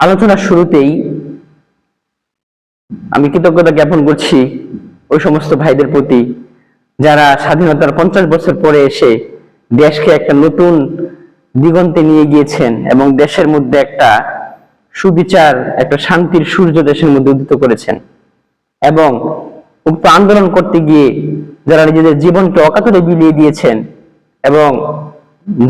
আলোচনার শুরুতেই আমি কৃতজ্ঞতা জ্ঞাপন করছি ওই সমস্ত ভাইদের প্রতি, যারা স্বাধীনতার পঞ্চাশ বছর পরে এসে দেশকে একটা নতুন দিগন্তে নিয়ে গিয়েছেন এবং দেশের মধ্যে একটা সুবিচার, একটা শান্তির সূর্য দেশের মধ্যে উদিত করেছেন। এবং উক্ত আন্দোলন করতে গিয়ে যারা নিজেদের জীবনকে অকাতরে বিলিয়ে দিয়েছেন এবং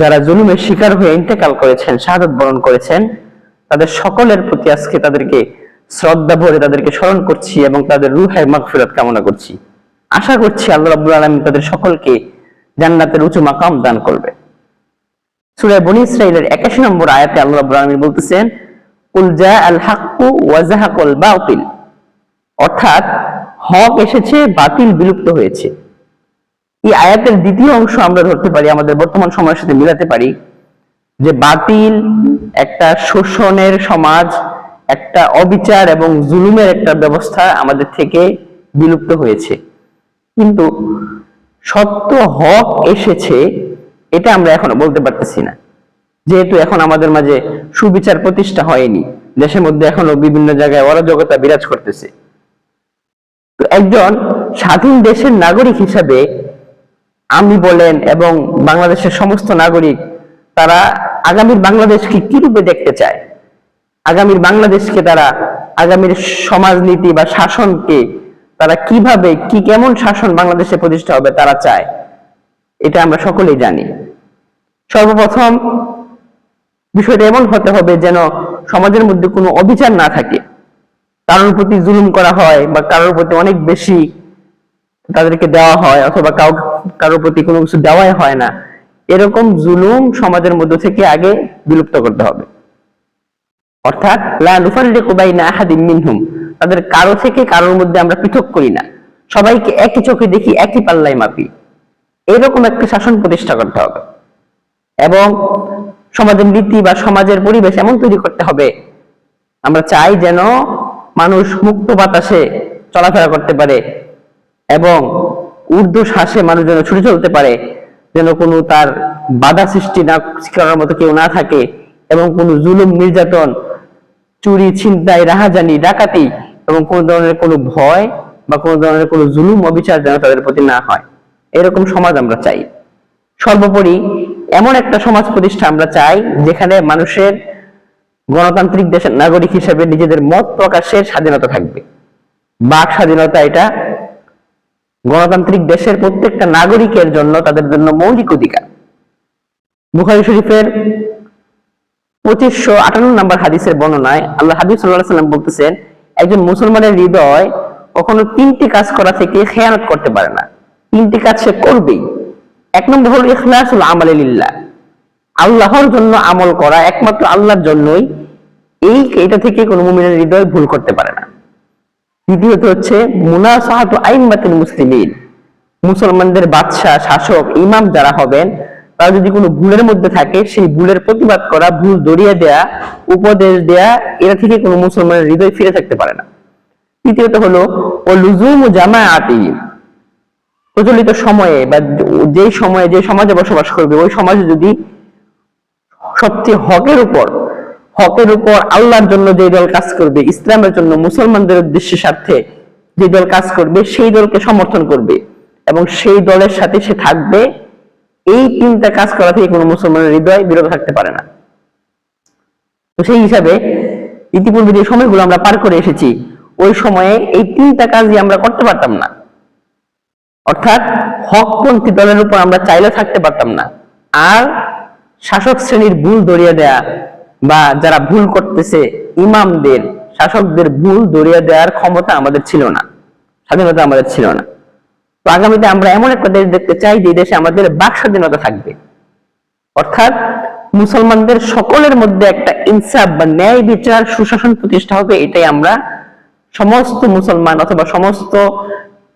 যারা জুলুমের শিকার হয়ে ইন্তেকাল করেছেন, শাহাদত বরণ করেছেন তাদের সকলের প্রতি আজকে তাদেরকে শ্রদ্ধা ভরে তাদেরকে স্মরণ করছি এবং তাদের রুহের মাগফিরাত কামনা করছি। আশা করছি আল্লাহ রাব্বুল আলামিন তাদের সকলকে জান্নাতের উঁচু মাকাম দান করবে। সূরা বনী ইসরাইলের 81 নম্বর আয়াতে আল্লাহ রাব্বুল আলামিন বলতেছেন, কুল আল হাক্কু ওয়া জাহাকাল বাতিল। অর্থাৎ হক এসেছে, বাতিল বিলুপ্ত হয়েছে। এই আয়াতের দ্বিতীয় অংশ আমরা ধরতে পারি, আমাদের বর্তমান সময়ের সাথে মিলাতে পারি। যে বাতিল একটা শোষণের সমাজ, একটা অবিচার এবং জুলুমের একটা ব্যবস্থা আমাদের থেকে বিলুপ্ত হয়েছে। কিন্তু সত্য হক এসেছে, এটা আমরা এখনও বলতে পারতেছি না। যেহেতু এখন আমাদের মাঝে সুবিচার প্রতিষ্ঠা হয়নি, দেশের মধ্যে এখনও বিভিন্ন জায়গায় অরাজকতা বিরাজ করতেছে। তো একজন স্বাধীন দেশের নাগরিক হিসাবে আমি বলেন এবং বাংলাদেশের সমস্ত নাগরিক, তারা আগামীর বাংলাদেশকে কি রূপে দেখতে চায়? আগামীর বাংলাদেশকে তারা, আগামীর সমাজনীতি বা শাসনকে তারা কীভাবে, কি কেমন শাসন বাংলাদেশে প্রতিষ্ঠা হবে তারা চায়? এটা আমরা সকলেই জানি। সর্বপ্রথম বিষয়টা এমন হতে হবে যেন সমাজের মধ্যে কোনো অবিচার না থাকে। কারোর প্রতি জুলুম করা হয় বা কারোর প্রতি অনেক বেশি তাদেরকে দেওয়া হয় অথবা কাউ কারোর প্রতি কোনো কিছু দেওয়াই হয় না। এরকম জুলুম সমাজের মধ্যে থেকে আগে বিলুপ্ত করতে হবে। অর্থাৎ তাদের কারও থেকে কারোর মধ্যে আমরা পৃথক করি না। সবাইকে একই চোখে দেখি, একই পাল্লায় মাপি। এরকম একটা শাসন প্রতিষ্ঠা করতে হবে। এবং সমাজের নীতি বা সমাজের পরিবেশ এমন তৈরি করতে হবে। আমরা চাই যেন মানুষ মুক্ত বাতাসে চলাফেরা করতে পারে এবং ঊর্ধ্ব শ্বাসে মানুষ যেন ছুটে চলতে পারে। যেন কোনো তার বাধা সৃষ্টি না করার মতো কেউ না থাকে এবং কোনো জুলুম, নির্যাতন, চুরি, ছিনতাই, রাহাজানি, ডাকাতি এবং কোনো ধরনের কোনো ভয় বা কোনো ধরনের কোনো জুলুম, অবিচার যেন তাদের প্রতি না হয়। এরকম সমাজ আমরা চাই। সর্বোপরি এমন একটা সমাজ প্রতিষ্ঠা আমরা চাই যেখানে মানুষের গণতান্ত্রিক দেশের নাগরিক হিসেবে নিজেদের মত প্রকাশের স্বাধীনতা থাকবে। বাক স্বাধীনতা এটা গণতান্ত্রিক দেশের প্রত্যেকটা নাগরিকের জন্য তাদের জন্য মৌলিক অধিকার। বুখারী শরীফের পঁচিশশো আটান্ন নম্বর হাদিসের বর্ণনায় আল্লাহ হাবিব সাল্লাহ সাল্লাম বলতেছেন, একজন মুসলমানের হৃদয় কখনো তিনটি কাজ করা থেকে খেয়ানত করতে পারে না। তিনটি কাজ সে করবেই। এক নম্বর হলো ইখলাসুল আমাল লিল্লাহ। আল্লাহর জন্য আমল করা একমাত্র আল্লাহর জন্যই এই এটা থেকে কোনো মুমিনের হৃদয় ভুল করতে পারে না। দ্বিতীয়ত হচ্ছে মুনাসাহাত আইমাতুল মুসলিমিন। মুসলমানদের বাদশাহ, শাসক, ইমাম যারা হবেন, তারা যদি কোনো ভুলের মধ্যে থাকে, সেই ভুলের প্রতিবাদ করা, ভুল দড়িয়ে দেয়া, উপদেশ দেয়া, এরা থেকে কোনো মুসলমানের হৃদয় ফিরে থাকতে পারে না। তৃতীয়ত হলো, ও লুজুম জামায়াতি প্রচলিত সময়ে বা যেই সময়ে যে সমাজে বসবাস করবে, ওই সমাজে যদি সবচেয়ে হকের উপর হকের উপর আল্লাহর জন্য যে দল কাজ করবে, ইসলামের জন্য মুসলমানদের উদ্দেশ্যে স্বার্থে যে দল কাজ করবে, সেই দলকে সমর্থন করবে এবং সেই দলের সাথে সে থাকবে। এই তিনটা কাজ করা থেকে কোনো মুসলমানের হৃদয় বিরত থাকতে পারে না। তো সেই হিসাবে ইতিপূর্বে যে সময়গুলো আমরা পার করে এসেছি, ওই সময়ে এই তিনটা কাজই আমরা করতে পারতাম না। অর্থাৎ হকপন্থী দলের উপর আমরা চাইলে থাকতে পারতাম না। আর শাসক শ্রেণির ভুল দড়িয়ে দেয়া বা যারা ভুল করতেছে, ইমামদের, শাসকদের ভুল দড়িয়ে দেওয়ার ক্ষমতা আমাদের ছিল না। স্বাধীনতা আমাদের ছিল না। তো আগামীতে আমরা এমন একটা দেশ দেখতে চাই, যে দেশে আমাদের বাক স্বাধীনতা থাকবে। অর্থাৎ মুসলমানদের সকলের মধ্যে একটা ইনসাফ বা ন্যায় বিচার, সুশাসন প্রতিষ্ঠা হবে, এটাই আমরা সমস্ত মুসলমান অথবা সমস্ত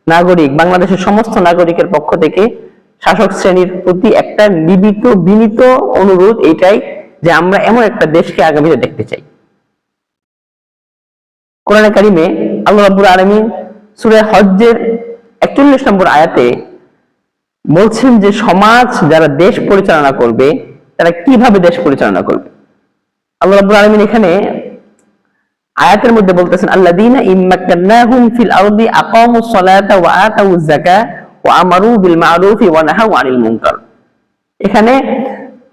নাগরিক, বাংলাদেশের সমস্ত নাগরিকের পক্ষ থেকে শাসক শ্রেণির প্রতি একটা নিবিত, বিনীত অনুরোধ, এটাই যে আমরা এমন একটা দেশকে আগামীতে দেখতে চাই। কোরআনে কারিমে আল্লাহ রাব্বুল আলামিন সূরা হজ্জের 41 নম্বর আয়াতে বলছেন যে সমাজ যারা দেশ পরিচালনা করবে, তারা কীভাবে দেশ পরিচালনা করবে? আল্লাহ রাব্বুল আলামিন এখানে আয়াতের মধ্যে বলতেছেন, আল্লাযীনা ইম্মাক্কান্নাহুম ফিল আরদি আকামুস সালাতা ওয়া আতাউজ যাকাত ওয়া আমারু বিল মা'রুফি ওয়া নাহাউ আনিল মুনকার। এখানে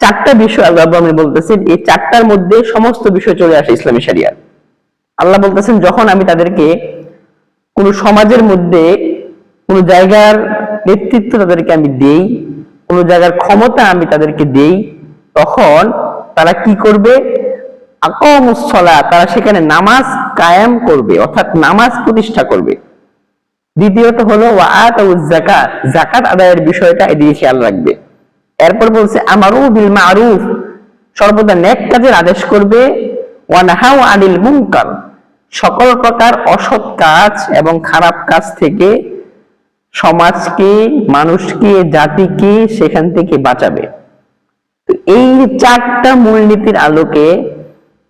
চারটা বিষয় আল্লাহ রাব্বুল বলতেছেন, এই চারটার মধ্যে সমস্ত বিষয় চলে আসে ইসলামী শরিয়ার। আল্লাহ বলতেছেন, যখন আমি তাদেরকে কোন সমাজের মধ্যে কোন জায়গার নেতৃত্ব তাদেরকে আমি দেই, কোন জায়গার ক্ষমতা আমি তাদেরকে দেই, তখন তারা কি করবে? আকমুসলা তারা সেখানে নামাজ কায়েম করবে, অর্থাৎ নামাজ প্রতিষ্ঠা করবে। দ্বিতীয়ত হলো জাকাত জাকাত আদায়ের বিষয়টা এদিকে খেয়াল রাখবে। এরপর বলছে, আমারু বিল মারুফ। সর্বদা নেক কাজের আদেশ করবে। ওয়ানাহাউ আনিল মুনকার। সকল প্রকার অসৎ কাজ এবং খারাপ কাজ থেকে সমাজকে, মানুষকে, জাতিকে সেখান থেকে বাঁচাবে। এই চারটা মূলনীতির আলোকে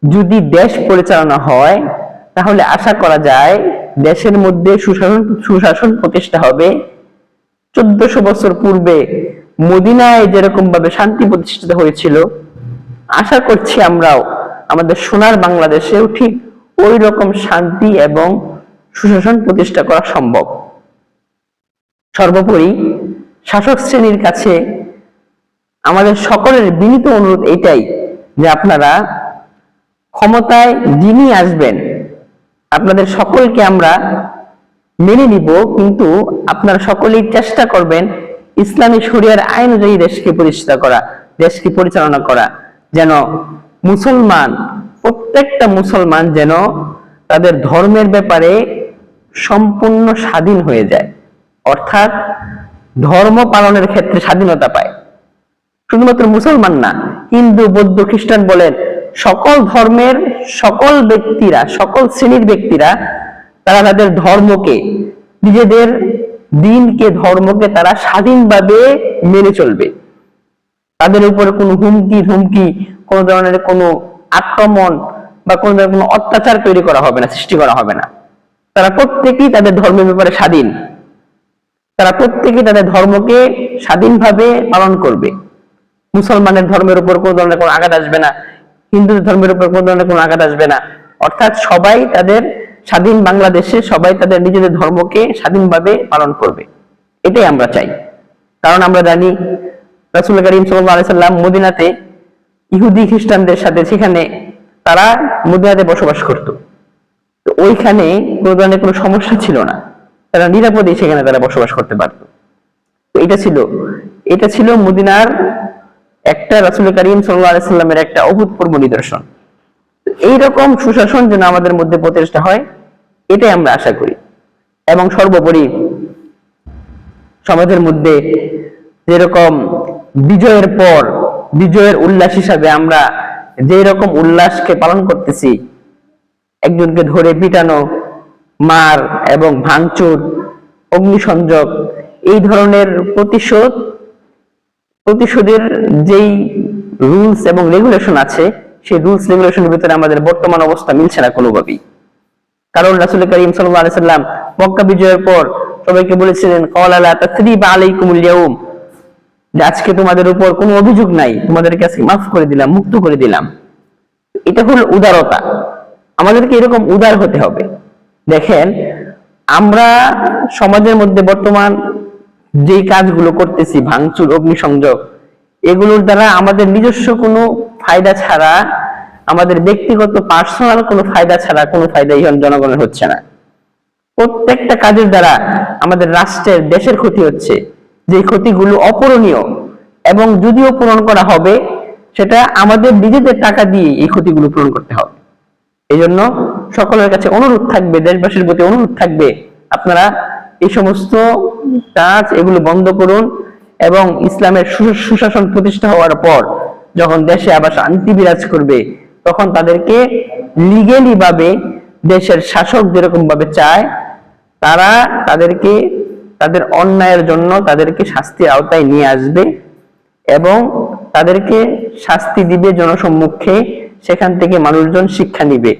যদি দেশ পরিচালনা হয়, তাহলে আশা করা যায় দেশের মধ্যে সুশাসন সুশাসন প্রতিষ্ঠা হবে। চোদ্দশো বছর পূর্বে মদিনায় যেরকম ভাবে শান্তি প্রতিষ্ঠিত হয়েছিল, আশা করছি আমরাও আমাদের সোনার বাংলাদেশেও ঠিক ওই রকম শান্তি এবং সুশাসন প্রতিষ্ঠা করা সম্ভব। সর্বোপরি শাসক শ্রেণির কাছে আমাদের সকলের বিনীত অনুরোধ এটাই যে আপনারা ক্ষমতায় যিনি আসবেন, আপনাদের সকলকে আমরা মেনে নিব, কিন্তু আপনারা সকলেই চেষ্টা করবেন ইসলামী শরিয়ার আইন অনুযায়ী দেশকে প্রতিষ্ঠা করা, দেশকে পরিচালনা করা, যেন মুসলমান, প্রত্যেকটা মুসলমান যেন তাদের ধর্মের ব্যাপারে সম্পূর্ণ স্বাধীন হয়ে যায়। অর্থাৎ ধর্ম পালনের ক্ষেত্রে স্বাধীনতা পায়। শুধুমাত্র মুসলমান না, হিন্দু, বৌদ্ধ, খ্রিস্টান বলেন, সকল ধর্মের সকল ব্যক্তিরা, সকল শ্রেণির ব্যক্তিরা, তারা তাদের ধর্মকে নিজেদের দিনকে, ধর্মকে তারা স্বাধীনভাবে মেনে চলবে। তাদের উপরে কোনো হুমকি, ধুমকি, কোনো ধরনের কোনো আক্রমণ বা কোনো ধরনের কোনো অত্যাচার তৈরি করা হবে না, সৃষ্টি করা হবে না। তারা প্রত্যেকেই তাদের ধর্মের ব্যাপারে স্বাধীন। তারা প্রত্যেকেই তাদের ধর্মকে স্বাধীনভাবে পালন করবে। মুসলমানের ধর্মের উপর কোনো ধরনের কোনো আঘাত আসবে না। হিন্দু ধর্মের উপর কোনো ধরনের কোনো আঘাত আসবে না। অর্থাৎ সবাই তাদের স্বাধীন বাংলাদেশে সবাই তাদের নিজেদের ধর্মকে স্বাধীনভাবে পালন করবে। এটাই আমরা চাই। কারণ আমরা জানি, রাসুল করিম সাল্লাম মদিনাতে ইহুদি খ্রিস্টানদের সাথে, সেখানে তারা মদিনাতে বসবাস করত। তো ওইখানে কোনো ধরনের কোনো সমস্যা ছিল না। তারা নিরাপদে সেখানে তারা বসবাস করতে পারত। তো এটা ছিল এটা ছিল মদিনার একটা রাসুল করিম সাল্লামের একটা অভূতপূর্ব নিদর্শন। এইরকম সুশাসন যেন আমাদের মধ্যে প্রতিষ্ঠা হয় এটাই আমরা আশা করি। এবং সর্বোপরি সমাজের মধ্যে যেরকম বিজয়ের পর, বিজয়ের উল্লাস হিসাবে আমরা যে রকম উল্লাসকে পালন করতেছি, একজনকে ধরে পিটানো, মার এবং ভাঙচুর, অগ্নিসংযোগ, এই ধরনের প্রতিশোধ, প্রতিশোধের যেই রুলস এবং রেগুলেশন আছে, সেই রুলস রেগুলেশনের ভিতরে আমাদের বর্তমান অবস্থা মিলছে না কোনোভাবেই। কারণ রাসুল করিম সাল্লাম মক্কা বিজয়ের পর সবাইকে বলেছিলেন আজকে তোমাদের উপর কোনো অভিযোগ নাই, তোমাদেরকে আজকে মাফ করে দিলাম, মুক্ত করে দিলাম। এটা হলো উদারতা। আমাদেরকে এরকম উদার হতে হবে। দেখেন, আমরা সমাজের মধ্যে বর্তমান যে কাজগুলো করতেছি, ভাঙচুর, অগ্নিসংযোগ, এগুলোর দ্বারা আমাদের নিজস্ব কোনো ফায়দা ছাড়া আমাদের ব্যক্তিগত পার্সোনাল কোনো ফায়দা ছাড়া কোনো ফায়দা ইহন জনগণের হচ্ছে না। প্রত্যেকটা কাজের দ্বারা আমাদের রাষ্ট্রের, দেশের ক্ষতি হচ্ছে। যে ক্ষতিগুলো অপূরণীয় এবং যদিও পূরণ করা হবে, সেটা আমাদের নিজেদের টাকা দিয়ে এই ক্ষতিগুলো পূরণ করতে হবে। এই জন্য সকলের কাছে অনুরোধ থাকবে, দেশবাসীর প্রতি অনুরোধ থাকবে, আপনারা এই সমস্ত কাজ, এগুলো বন্ধ করুন এবং ইসলামের সুশাসন প্রতিষ্ঠা হওয়ার পর যখন দেশে আবার শান্তি বিরাজ করবে তখন তাদেরকে লিগেলি ভাবে দেশের শাসক যেরকম ভাবে চায়, তারা তাদেরকে, তাদের অন্যায়ের জন্য তাদেরকে শাস্তির আওতায় নিয়ে আসবে এবং তাদেরকে শাস্তি দিবে জনসম্মুখে, সেখান থেকে মানুষজন শিক্ষা নিবে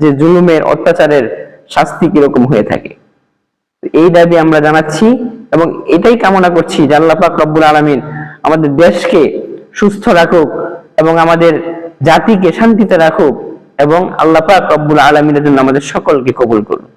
যে জুলুমের অত্যাচারের শাস্তি কীরকম হয়ে থাকে। এই দাবি আমরা জানাচ্ছি এবং এটাই কামনা করছি যে আল্লাহ পাক রব্বুল আলমিন আমাদের দেশকে সুস্থ রাখুক এবং আমাদের জাতিকে শান্তিতে রাখুক এবং আল্লাহ পাক রব্বুল আলমিনের জন্য আমাদের সকলকে কবুল করুন